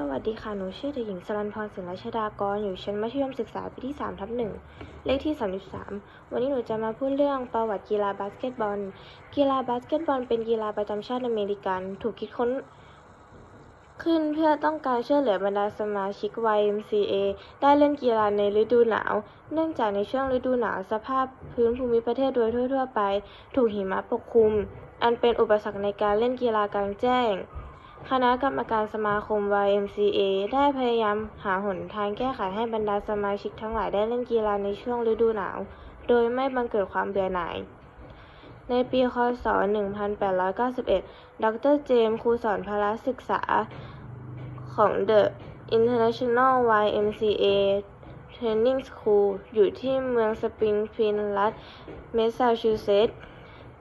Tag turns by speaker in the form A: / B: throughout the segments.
A: สวัสดีค่ะ หนูชื่อเด็กหญิงสรันพรศิลชดากร อยู่ชั้นมัธยมศึกษาปีที่3ทับหนึ่งเลขที่ 33 วันนี้หนูจะมาพูดเรื่องประวัติกีฬาบาสเกตบอล กีฬาบาสเกตบอลเป็นกีฬาประจำชาติอเมริกัน ถูกคิดค้นขึ้นเพื่อต้องการช่วยเหลือบรรดาสมาชิก YMCA ได้เล่นกีฬาในฤดูหนาว เนื่องจากในช่วงฤดูหนาวสภาพพื้นภูมิประเทศโดยทั่ว ๆ ไป ถูกหิมะปกคลุม อันเป็นอุปสรรคในการเล่นกีฬากลางแจ้ง คณะกรรมการสมาคม YMCA ได้พยายามหาหนทางแก้ไขให้บรรดาสมาชิกทั้งหลายได้เล่นกีฬาในช่วงฤดูหนาว โดยไม่บังเกิดความเบื่อหน่าย ในปีคศ 1891 ดร.เจมส์ครูสอนพละศึกษาของ The International YMCA Training School อยู่ที่เมืองสปริงฟิลด์รัฐเมสซาชูเซตส์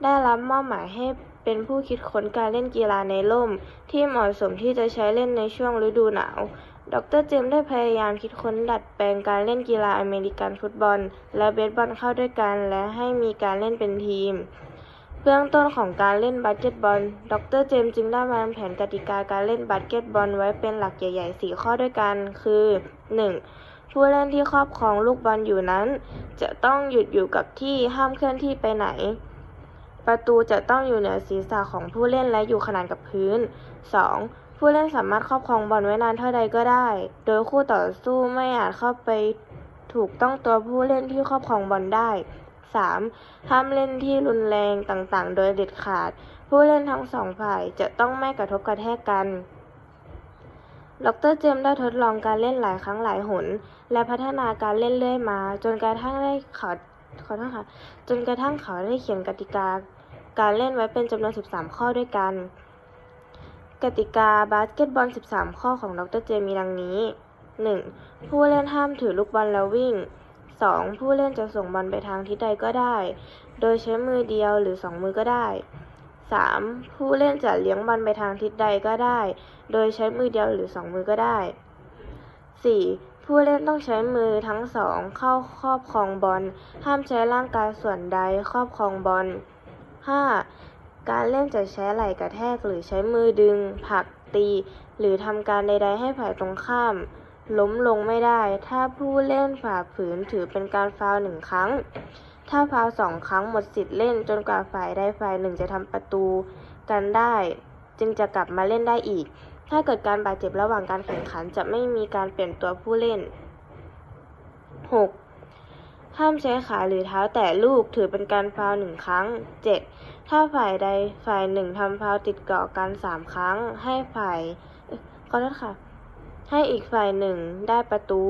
A: ได้รับมอบหมายให้ เป็นผู้คิดค้นการเล่นกีฬาในร่ม ที่เหมาะสมที่จะใช้เล่นในช่วงฤดูหนาว ดร.เจมส์ได้พยายามคิดค้นดัดแปลงการเล่นกีฬาอเมริกันฟุตบอล และเบสบอลเข้าด้วยกัน และให้มีการเล่นเป็นทีม เบื้องต้นของการเล่นบาสเกตบอล ดร.เจมส์จึงได้วางแผนกติกาการเล่นบาสเกตบอลไว้เป็นหลักใหญ่ๆ 4 ข้อด้วยกัน คือ 1. ผู้เล่นที่ครอบครองลูกบอลอยู่นั้น จะต้องหยุดอยู่กับที่ห้ามเคลื่อนที่ไปไหน ประตูจะต้องอยู่เหนือศีรษะของผู้เล่นและอยู่ขนานกับพื้น 2. ผู้เล่นสามารถครอบครองบอลไว้นานเท่าใดก็ได้ โดยคู่ต่อสู้ไม่อาจเข้าไปถูกต้องตัวผู้เล่นที่ครอบครองบอลได้ 3. ห้ามเล่นที่รุนแรงต่างๆ โดยเด็ดขาด ผู้เล่นทั้งสองฝ่ายจะต้องไม่กระทบกระแทกกัน ดร.เจมส์ได้ทดลองการเล่นหลายครั้งหลายหน และพัฒนาการเล่นเรื่อยมา จนกระทั่งได้ขา ขอโทษค่ะ จนกระทั่งเขาได้เขียนกติกา การเล่นไว้เป็นจำนวน 13 ข้อด้วยกัน กติกาบาสเกตบอล 13 ข้อของดรเจมส์มีดังนี้ 1. ผู้เล่นห้ามถือลูกบอลแล้ววิ่ง 2. ผู้เล่นจะส่งบอลไปทางทิศใดก็ได้ โดยใช้มือเดียวหรือ 2 มือก็ได้ 3. ผู้เล่นจะเลี้ยงบอลไปทางทิศใดก็ได้ โดยใช้มือเดียวหรือ 2 มือก็ได้ 4. ผู้เล่นต้องใช้มือทั้งสองเข้าครอบครองบอล ห้ามใช้ร่างกายส่วนใดครอบครองบอล 5. การเล่นจะใช้ไหล่กระแทกหรือใช้มือดึง ผลักตี หรือทำการใด ๆ ให้ฝ่ายตรงข้าม ล้มลงไม่ได้ ถ้าผู้เล่นฝ่าฝืนถือเป็นการฟาวหนึ่งครั้ง ถ้าฟาวสองครั้งหมดสิทธิ์เล่นจนกว่าฝ่ายใดฝ่ายหนึ่งจะทำประตูกันได้ จึงจะกลับมาเล่นได้อีก ถ้าเกิดการบาดเจ็บระหว่างการแข่งขันจะไม่มีการเปลี่ยนตัวผู้เล่น 6. ห้ามใช้ขาหรือเท้าแตะลูกถือเป็นการฟาวหนึ่งครั้ง 7. ถ้าฝ่ายใดฝ่ายหนึ่งทำฟาวติดเกาะกันสามครั้ง ให้ฝ่ายขอโทษค่ะ ให้อีกฝ่ายหนึ่งได้ประตู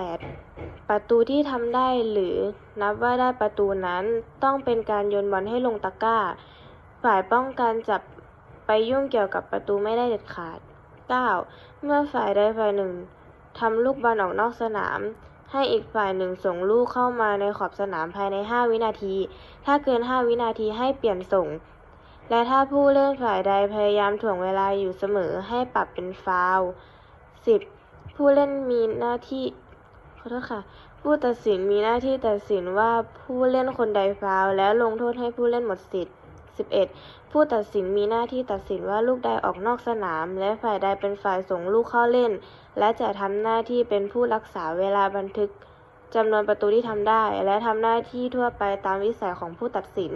A: 8. ประตูที่ทำได้หรือนับว่าได้ประตูนั้น ต้องเป็นการโยนบอลให้ลงตะกร้า ฝ่ายป้องกันจะ ไปยุ่งเกี่ยวกับประตูไม่ได้เด็ดขาด 9. เมื่อฝ่ายใดฝ่ายหนึ่งทำลูกบอลออกนอกสนาม ให้อีกฝ่ายหนึ่งส่งลูกเข้ามาในขอบสนามภายใน 5 วินาที ถ้าเกิน 5 วินาทีให้เปลี่ยนส่ง และถ้าผู้เล่นฝ่ายใดพยายามถ่วงเวลาอยู่เสมอให้ปรับเป็นฟาวล์ 10. ผู้เล่นมีหน้าที่ขอโทษค่ะผู้ตัดสินมีหน้าที่ตัดสินว่าผู้เล่นคนใดฟาวและลงโทษให้ผู้เล่นหมดสิทธิ์ 11. ผู้ตัดสินมีหน้าที่ตัดสินว่าลูกใดออกนอกสนาม และฝ่ายใดเป็นฝ่ายส่งลูกเข้าเล่น และจะทำหน้าที่เป็นผู้รักษาเวลาบันทึกจำนวนประตูที่ทำได้ และทำหน้าที่ทั่วไปตามวิสัยของผู้ตัดสิน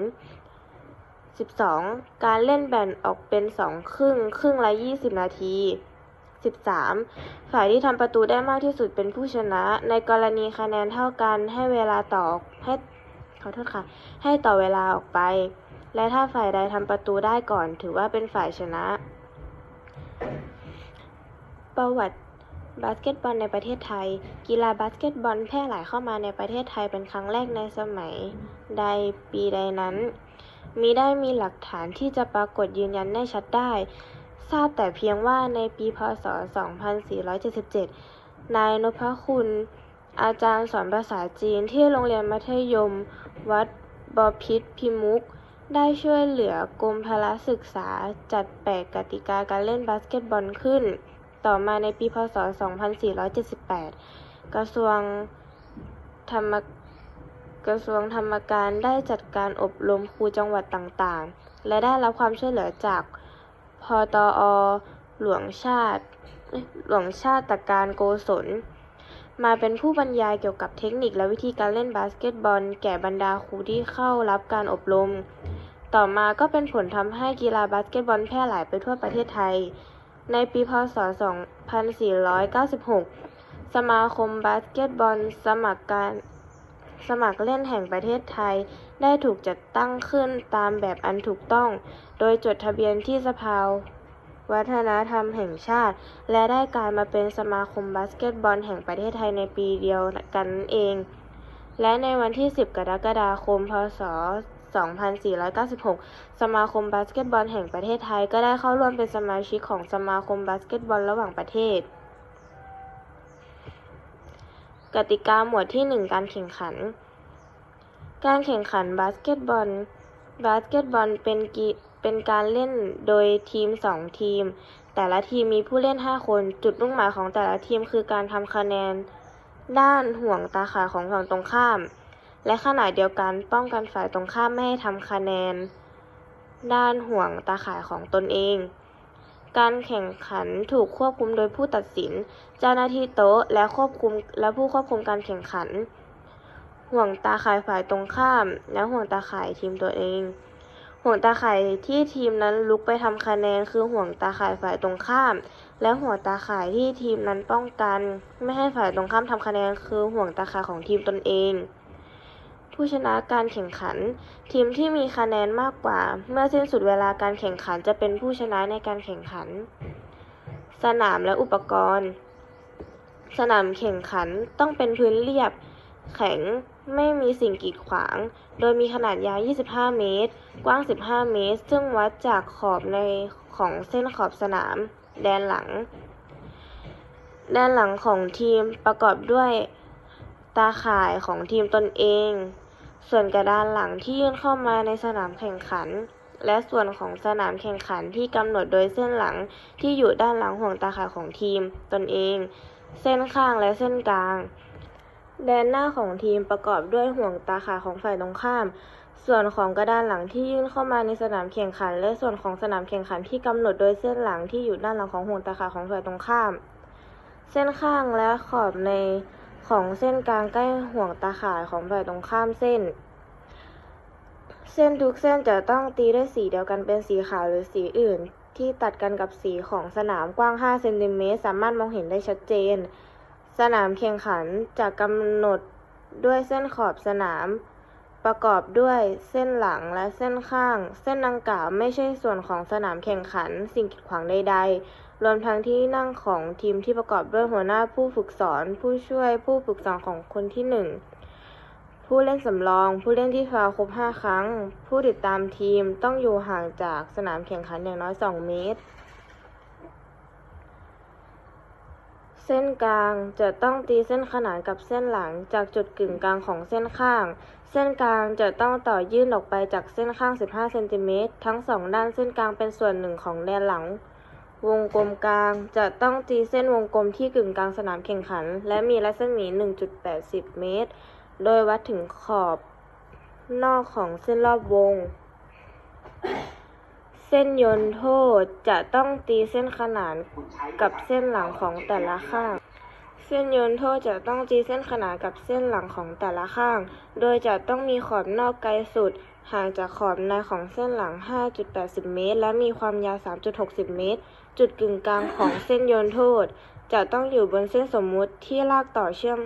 A: 12. การเล่นแบ่งออกเป็นสองครึ่ง ครึ่งละ 20 นาที 13. ฝ่ายที่ทำประตูได้มากที่สุดเป็นผู้ชนะ ในกรณีคะแนนเท่ากันให้เวลาต่อให้ขอโทษค่ะ ให้ต่อเวลาออกไป และถ้าฝ่ายใดทำประตูได้ก่อน ถือว่าเป็นฝ่ายชนะ ประวัติบาสเกตบอลในประเทศไทย กีฬาบาสเกตบอลแพร่หลายเข้ามาในประเทศไทยเป็นครั้งแรกในสมัยใดปีใดนั้น มีได้มีหลักฐานที่จะปรากฏยืนยันได้ชัดได้ ทราบแต่เพียงว่าในปีพศ 2477 นายนพคุณ อาจารย์สอนภาษาจีนที่โรงเรียนมัธยม วัดบอพิตรพิมุก ได้ช่วยเหลือกรมพละศึกษาจัดแปลกกติกาการเล่นบาสเกตบอลขึ้น ต่อมาในปีพศ 2478 กระทรวงธรรมกระทรวงธรรมการได้จัดการอบรมครูจังหวัดต่างๆ และได้รับความช่วยเหลือจากพอตอหลวงชาติ หลวงชาติตการโกศล มาเป็นผู้บรรยายเกี่ยวกับเทคนิคและวิธีการเล่นบาสเกตบอล แก่บรรดาครูที่เข้ารับการอบรม ต่อมาก็เป็นผลทำให้กีฬาบาสเกตบอลแพร่หลายไปทั่วประเทศไทย ในปีพศ 2496 สมาคมบาสเกตบอลสมัครการสมัครเล่นแห่งประเทศไทย ได้ถูกจัดตั้งขึ้นตามแบบอันถูกต้อง โดยจดทะเบียนที่สภาวัฒนธรรมแห่งชาติ และได้กลายมาเป็นสมาคมบาสเกตบอลแห่งประเทศไทยในปีเดียวกันนั่นเอง และในวันที่ 10 กรกฎาคม พศ 2496 สมาคมบาสเกตบอลแห่งประเทศไทย ก็ได้เข้าร่วมเป็นสมาชิกของสมาคมบาสเกตบอลระหว่างประเทศ กติกาหมวดที่ 1 การแข่งขัน การแข่งขันบาสเกตบอล บาสเกตบอลเป็นกีเป็นการเล่นโดยทีม 2 ทีม แต่ละทีมมีผู้เล่น 5 คน จุดมุ่งหมายของแต่ละทีมคือการทำคะแนน ด้านห่วงตาข่ายของฝั่งตรงข้าม และขณะเดียวกันป้องกันฝ่ายตรงข้ามไม่ให้ทำคะแนน ด้านห่วงตาข่ายของตนเอง การแข่งขันถูกควบคุมโดยผู้ตัดสิน เจ้าหน้าที่โต๊ะและควบคุมและผู้ควบคุมการแข่งขัน ห่วงตาข่ายฝ่ายตรงข้าม และห่วงตาข่ายทีมตัวเองห่วงตาข่ายที่ทีมนั้นลุกไปทำคะแนนคือห่วงตาข่ายฝ่ายตรงข้าม และห่วงตาข่ายที่ทีมนั้นป้องกัน ไม่ให้ฝ่ายตรงข้ามทำคะแนนคือห่วงตาข่ายของทีมตนเอง ผู้ชนะการแข่งขัน ทีมที่มีคะแนนมากกว่า เมื่อสิ้นสุดเวลาการแข่งขันจะเป็นผู้ชนะในการแข่งขัน สนามและอุปกรณ์ สนามแข่งขันต้องเป็นพื้นเรียบ แข็งไม่มีสิ่งกีดขวาง โดยมีขนาดยาว 25 เมตร กว้าง 15 เมตร ซึ่งวัดจากขอบในของเส้นขอบสนาม แดนหลัง แดนหลังของทีมประกอบด้วยตาข่ายของทีมตนเอง ส่วนกระดานหลังที่ยื่นเข้ามาในสนามแข่งขัน และส่วนของสนามแข่งขันที่กำหนดโดยเส้นหลังที่อยู่ด้านหลังห่วงตาข่ายของทีม ตนเอง เส้นข้างและเส้นกลาง แดนหน้าของทีมประกอบด้วยห่วงตาข่ายของฝ่ายตรงข้าม ส่วนของกระดานหลังที่ยื่นเข้ามาในสนามแข่งขัน และส่วนของสนามแข่งขันที่กำหนดโดยเส้นหลังที่อยู่ด้านหลังของห่วงตาข่ายของฝ่ายตรงข้าม เส้นข้างและขอบใน ของเส้นกลางใกล้ห่วงตาข่ายของฝ่ายตรงข้ามเส้น เส้นทุกเส้นจะต้องตีด้วยสีเดียวกันเป็นสีขาวหรือสีอื่น ที่ตัดกันกับสีของสนามกว้าง 5 เซนติเมตรสามารถมองเห็นได้ชัดเจน สนามแข่งขันจะกำหนดด้วยเส้นขอบสนามประกอบด้วยเส้นหลังและเส้นข้าง เส้นดังกล่าวไม่ใช่ส่วนของสนามแข่งขัน สิ่งกีดขวางใด ๆ รวมทั้งที่นั่งของทีมที่ประกอบด้วยหัวหน้าผู้ฝึกสอน ผู้ช่วยผู้ฝึกสอนของคนที่หนึ่งผู้เล่นสำรอง ผู้เล่นที่ฟาวครบ 5 ครั้ง ผู้ติดตามทีมต้องอยู่ห่างจากสนามแข่งขันอย่างน้อย 2 เมตร เส้นกลางจะต้องตีเส้นขนานกับเส้นหลังจากจุดกึ่งกลางของเส้นข้าง เส้นกลางจะต้องต่อยื่นออกไปจากเส้นข้าง 15 เซนติเมตรทั้งสองด้านเส้นกลางเป็นส่วนหนึ่งของแดนหลัง วงกลมกลาง จะต้องตีเส้นวงกลมที่กึ่งกลางสนามแข่งขัน และมีรัศมี 1.80 เมตร โดยวัดถึงขอบนอกของเส้นรอบวง เส้นโยนโทษจะต้องตีเส้นขนานกับเส้นหลังของแต่ละข้าง เส้นโยนโทษจะต้องตีเส้นขนานกับเส้นหลังของแต่ละข้าง โดยจะต้องมีขอบนอกไกลสุด ห่างจากขอบในของเส้นหลัง 5.80 เมตร และมีความยาว 3.60 เมตร จุดกึ่งกลางของเส้นโยนโทษ จะต้องอยู่บนเส้นสมมุติที่ลากต่อเชื่อม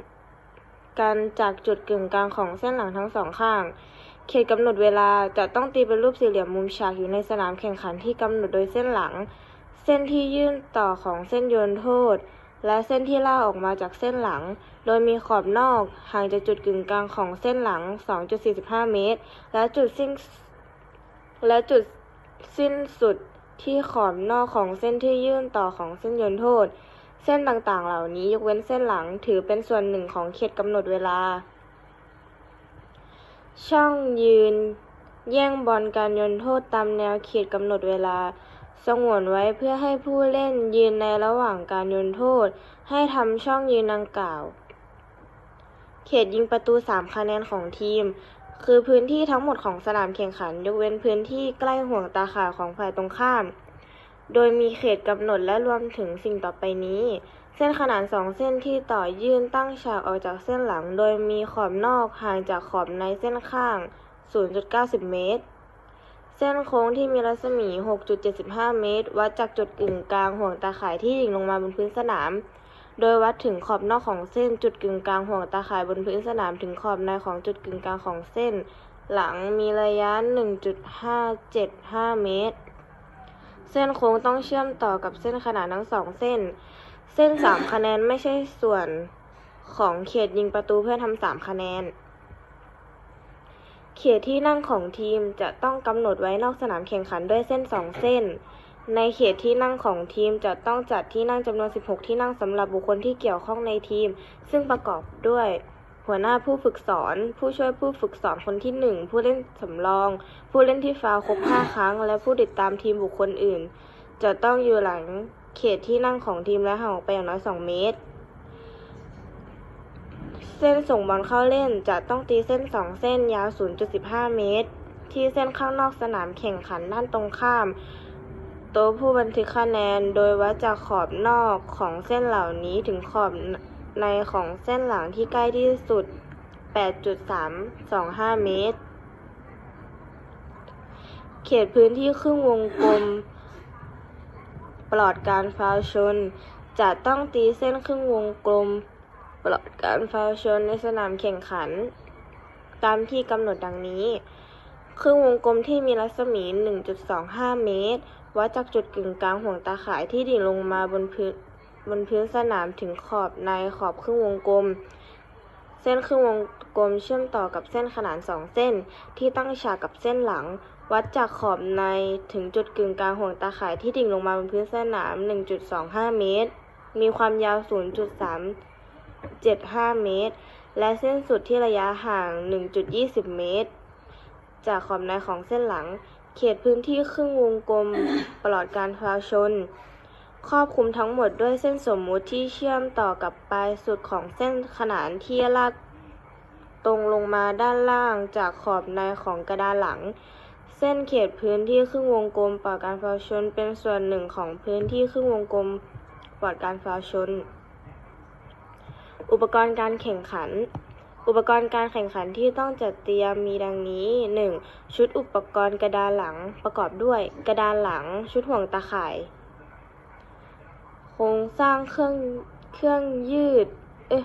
A: กันจากจุดกึ่งกลางของเส้นหลังทั้งสองข้าง เขตกำหนดเวลาจะต้องตีเป็นรูปสี่เหลี่ยมมุมฉากอยู่ในสนามแข่งขันที่กำหนดโดยเส้นหลัง เส้นที่ยื่นต่อของเส้นโยนโทษ และเส้นที่ลากออกมาจากเส้นหลัง โดยมีขอบนอกห่างจากจุดกึ่งกลางของเส้นหลัง 2.45 เมตร และจุดสิ้นและจุดสิ้นสุดที่ขอบนอกของเส้นที่ยื่นต่อของเส้นโยนโทษ เส้นต่างๆ เหล่านี้ยกเว้นเส้นหลังถือเป็นส่วนหนึ่งของเขตกำหนดเวลา ช่องยืน แย่งบอลการโยนโทษตามแนวเขตกำหนดเวลา สงวนไว้เพื่อให้ผู้เล่นยืนในระหว่างการโยนโทษ ให้ทำช่องยืนดังกล่าว เขตยิงประตู 3 คะแนนของทีม คือพื้นที่ทั้งหมดของสนามแข่งขัน ยกเว้นพื้นที่ใกล้ห่วงตาข่ายของฝ่ายตรงข้าม โดยมีเขตกำหนดและรวมถึงสิ่งต่อไปนี้ เส้นขนานสองเส้นที่ต่อยื่นตั้งฉากออกจากเส้นหลัง โดยมีขอบนอกห่างจากขอบในเส้นข้าง 0.90 เมตร เส้นโค้งที่มีรัศมี 6.75 เมตร วัดจากจุดกึ่งกลางห่วงตาข่ายที่ดิ่งลงมาบนพื้นสนาม โดยวัดถึงขอบนอกของเส้นจุดกึ่งกลางห่วงตาข่ายบนพื้นสนามถึงขอบในของจุดกึ่งกลางของเส้น หลังมีระยะ 1.575 เมตร เส้นโค้งต้องเชื่อมต่อกับเส้นขนานทั้งสองเส้น เส้น 3 คะแนนไม่ใช่ส่วนของเขตยิงประตูเพื่อทำสามคะแนน เขตที่นั่งของทีมจะต้องกำหนดไว้นอกสนามแข่งขันด้วยเส้น 2 เส้น ในเขตที่นั่งของทีมจะต้องจัดที่นั่งจำนวน 16 ที่นั่งสำหรับบุคคลที่เกี่ยวข้องในทีม ซึ่งประกอบด้วย หัวหน้าผู้ฝึกสอน ผู้ช่วยผู้ฝึกสอนคนที่ 1 ผู้เล่นสำรอง ผู้เล่นที่ฟาวครบ 5 ครั้ง และผู้ติดตามทีมบุคคลอื่น จะต้องอยู่หลังเขตที่นั่งของทีมและห่างออกไปอย่างน้อย 2 เมตร เส้นส่งบอลเข้าเล่นจะต้องตีเส้น 2 เส้นยาว 0.15 เมตร ที่เส้นข้างนอกสนามแข่งขันด้านตรงข้าม โต๊ะผู้บันทึกคะแนนโดยวัดจากขอบนอกของเส้นเหล่านี้ถึงขอบในของเส้นหลังที่ใกล้ที่สุด 8.325 เมตร เขตพื้นที่ครึ่งวงกลม ปลอดการฟาวล์ชน จะต้องตีเส้นครึ่งวงกลม ปลอดการฟาวชนในสนามแข่งขัน ตามที่กำหนดดังนี้ ครึ่งวงกลมที่มีรัศมี 1.25 เมตร วัดจากจุดกึ่งกลางห่วงตาข่ายที่ดิ่งลงมาบนพื้นบนพื้นสนามถึงขอบในขอบครึ่งวงกลม เส้นครึ่งวงกลมเชื่อมต่อกับเส้นขนานสองเส้น ที่ตั้งฉากกับเส้นหลัง วัดจากขอบในถึงจุดกึ่งกลางห่วงตาข่ายที่ดิ่งลงมาบนพื้นสนาม 1.25 เมตร มีความยาว 0.375 เมตร และเส้นสุดที่ระยะห่าง 1.20 เมตร จากขอบในของเส้นหลัง เขตพื้นที่ครึ่งวงกลมปลอดการฟาวล์ชน ครอบคลุมทั้งหมดด้วยเส้นสมมุติที่เชื่อมต่อกับปลายสุดของเส้นขนานที่ลากตรงลงมาด้านล่างจากขอบในของกระดานหลัง เส้นเขตพื้นที่ครึ่งวงกลมปลอดการฟาวล์ชน เป็นส่วนหนึ่งของพื้นที่ครึ่งวงกลมปลอดการฟาวล์ชน อุปกรณ์การแข่งขัน อุปกรณ์การแข่งขันที่ต้องจัดเตรียมมีดังนี้ 1. ชุดอุปกรณ์กระดานหลังประกอบด้วย กระดานหลัง ชุดห่วงตาข่าย โครงสร้างเครื่องเครื่องยืด เอ๊ะ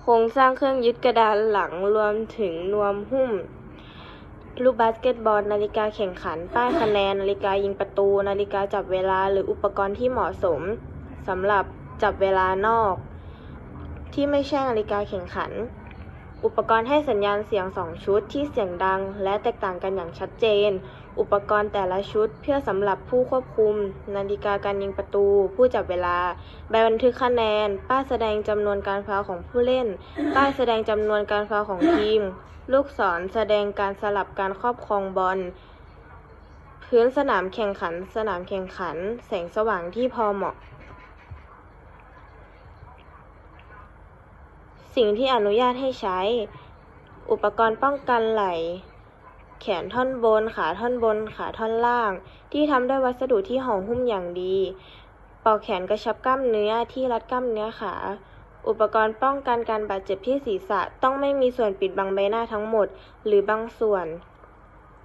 A: โครงสร้างเครื่องยึดกระดานหลังรวมถึงนวมหุ้มลูกบาสเกตบอล นาฬิกาแข่งขัน ป้ายคะแนน นาฬิกายิงประตู นาฬิกาจับเวลา หรืออุปกรณ์ที่เหมาะสมสำหรับจับเวลานอก ที่ไม่ใช่นาฬิกาแข่งขัน อุปกรณ์ให้สัญญาณเสียง 2 ชุดที่เสียงดัง และแตกต่างกันอย่างชัดเจน อุปกรณ์แต่ละชุดเพื่อสำหรับผู้ควบคุม นาฬิกาการยิงประตู ผู้จับเวลา ใบบันทึกคะแนน ป้ายแสดงจำนวนการฟาวล์ของผู้เล่น ป้ายแสดงจำนวนการฟาวล์ของทีม ลูกศรแสดงการสลับการครอบครองบอลพื้นสนามแข่งขัน สนามแข่งขัน แสงสว่างที่พอเหมาะ สิ่งที่อนุญาตให้ใช้ อุปกรณ์ป้องกันไหล แขนท่อนบน ขาท่อนบน ขาท่อนล่าง ที่ทำด้วยวัสดุที่ห่อหุ้มอย่างดีปลอกแขนกระชับกล้ามเนื้อที่รัดกล้ามเนื้อขา อุปกรณ์ป้องกันการบาดเจ็บที่ศีรษะต้องไม่มีส่วนปิดบังใบหน้าทั้งหมด หรือบางส่วน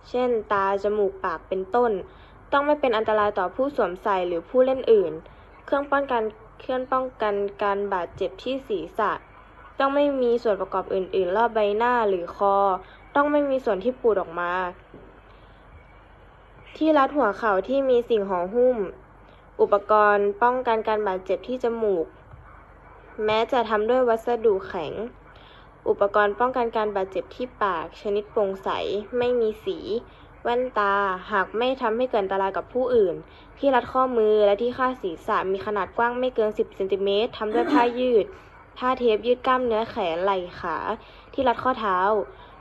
A: เช่น ตา จมูก ปาก เป็นต้น ต้องไม่เป็นอันตรายต่อผู้สวมใส่หรือผู้เล่นอื่น เครื่องป้องกันเครื่องป้องกันการบาดเจ็บที่ศีรษะ ต้องไม่มีส่วนประกอบอื่น ๆ รอบใบหน้าหรือคอ ต้องไม่มีส่วนที่ปูดออกมา ที่รัดหัวเข่าที่มีสิ่งห่อหุ้ม อุปกรณ์ป้องกันการบาดเจ็บที่จมูก แม้จะทำด้วยวัสดุแข็ง อุปกรณ์ป้องกันการบาดเจ็บที่ปาก ชนิดโปร่งใส ไม่มีสี แว่นตา หากไม่ทำให้เกิดอันตรายกับผู้อื่น ที่รัดข้อมือและที่คาดศีรษะมีขนาดกว้างไม่เกิน 10 เซนติเมตรทำด้วยผ้ายืด ผ้าเทปยืดกล้ามเนื้อแขนไหล่ขา ที่รัดข้อเท้า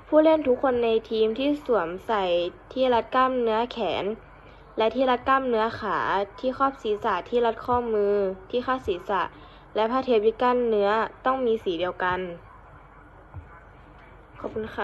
A: ผู้เล่นทุกคนในทีมที่สวมใส่ที่รัดกล้ามเนื้อแขน และที่รัดกล้ามเนื้อขาที่ครอบศีรษะที่รัดข้อมือ ที่คาดศีรษะ และผ้าเทปยืดกล้ามเนื้อต้องมีสีเดียวกัน ขอบคุณค่ะ